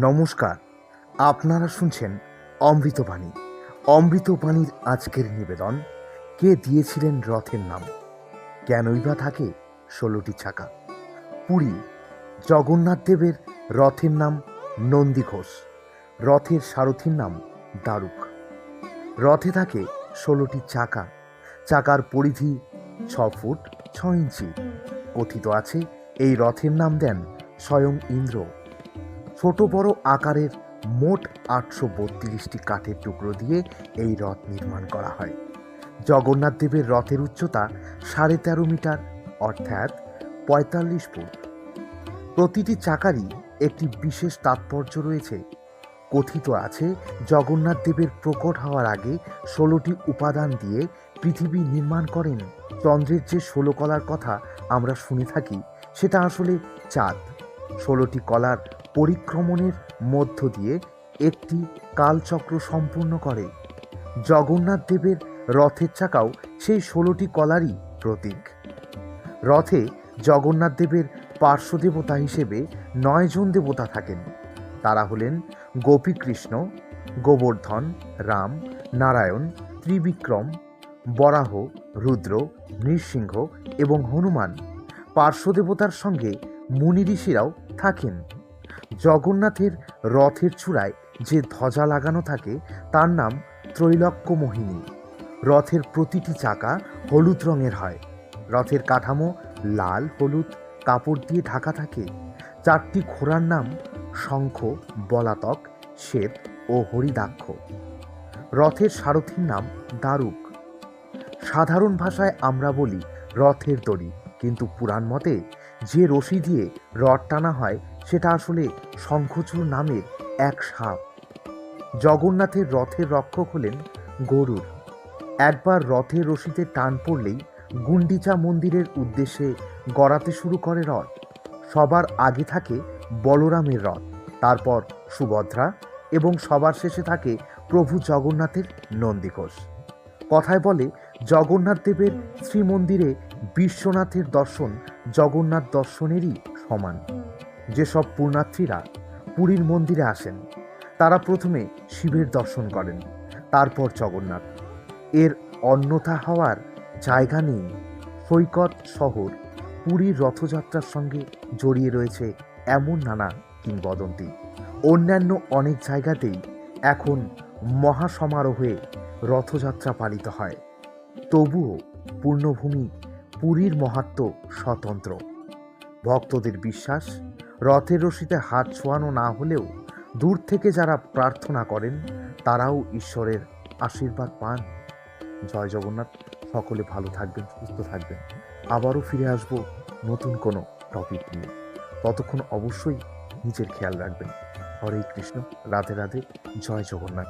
নমস্কার, আপনারা শুনছেন অমৃতবাণী। অমৃতবাণীর আজকের নিবেদন, কে দিয়েছিলেন রথের নাম? কেনই বা থাকে ষোলোটি চাকা? পুরী, জগন্নাথ দেবের রথের নাম নন্দী ঘোষ। রথের সারথীর নাম দারুক রথে থাকে ষোলোটি চাকা। চাকার পরিধি ছ ফুট, ছ ইঞ্চি। কথিত আছে, এই রথের নাম দেন স্বয়ং ইন্দ্র। ছোট বড় আকারের মোট আটশো বত্রিশটি কাঠের টুকরো দিয়ে এই রথ নির্মাণ করা হয়। জগন্নাথ দেবের রথের উচ্চতা সাড়ে তেরো মিটার, অর্থাৎ পঁয়তাল্লিশ ফুট। প্রতিটি চাকারই একটি বিশেষ তাৎপর্য রয়েছে। কথিত আছে, জগন্নাথ দেবের প্রকট হওয়ার আগে ষোলোটি উপাদান দিয়ে পৃথিবী নির্মাণ করেন। চন্দ্রের যে ষোলো কলার কথা আমরা শুনে থাকি, সেটা আসলে চাঁদ। ষোলোটি কলার পরিক্রমণের মধ্য দিয়ে একটি কালচক্র সম্পূর্ণ করে। জগন্নাথ দেবের রথের চাকাও সেই ষোলোটি কলারই প্রতীক। রথে জগন্নাথ দেবের পার্শ্ব দেবতা হিসেবে নয়জন দেবতা থাকেন। তারা হলেন গোপীকৃষ্ণ, গোবর্ধন, রাম, নারায়ণ, ত্রিবিক্রম, বরাহ, রুদ্র, নৃসিংহ এবং হনুমান। পার্শ্ব দেবতার সঙ্গে মুনি ঋষিরাও থাকেন। জগন্নাথের রথের চূড়ায় যে ধ্বজা লাগানো থাকে, তার নাম ত্রৈলক্য মোহিনী। রথের প্রতিটি চাকা হলুদ রঙের হয়। রথের কাঠামো লাল, হলুদ, কাপড় দিয়ে ঢাকা থাকে। চারটি ঘোড়ার নাম শঙ্খ, বলাতক, শ্বেত ও হরিদাক্ষ। রথের সারথীর নাম দারুক। সাধারণ ভাষায় আমরা বলি রথের দড়ি, কিন্তু পুরাণ মতে যে রশি দিয়ে রথ টানা হয় সেটা আসলে শঙ্খচূড় নামের এক সাপ। জগন্নাথের রথের রক্ষক হলেন গরুর একবার রথের রশিতে টান পড়লেই গুন্ডিচা মন্দিরের উদ্দেশ্যে গড়াতে শুরু করে রথ। সবার আগে থাকে বলরামের রথ, তারপর সুভদ্রা এবং সবার শেষে থাকে প্রভু জগন্নাথের নন্দীঘোষ। কথায় বলে, জগন্নাথ দেবের শ্রীমন্দিরে বিশ্বনাথের দর্শন জগন্নাথ দর্শনেরই সমান। যেসব পূর্ণার্থীরা পুরীর মন্দিরে আসেন, তারা প্রথমে শিবের দর্শন করেন, তারপর জগন্নাথ। এর অন্যথা হওয়ার জায়গা নেই। সৈকত শহর পুরীর রথযাত্রার সঙ্গে জড়িয়ে রয়েছে এমন নানা কিংবদন্তি। অন্যান্য অনেক জায়গাতেই এখন মহাসমারোহে রথযাত্রা পালিত হয়। তবুও পূর্ণভূমি পুরীর মাহাত্ম স্বতন্ত্র। ভক্তদের বিশ্বাস রথের রশিতে হাত ছোঁয়ানো না হলেও দূর থেকে যারা প্রার্থনা করেন, তারাও ঈশ্বরের আশীর্বাদ পান। জয় জগন্নাথ, সকলে ভালো থাকবেন, সুস্থ থাকবেন। আবারও ফিরে আসব নতুন কোনো টপিক নিয়ে। ততক্ষণ অবশ্যই নিজের খেয়াল রাখবেন। হরে কৃষ্ণ, রাধে রাধে, জয় জগন্নাথ।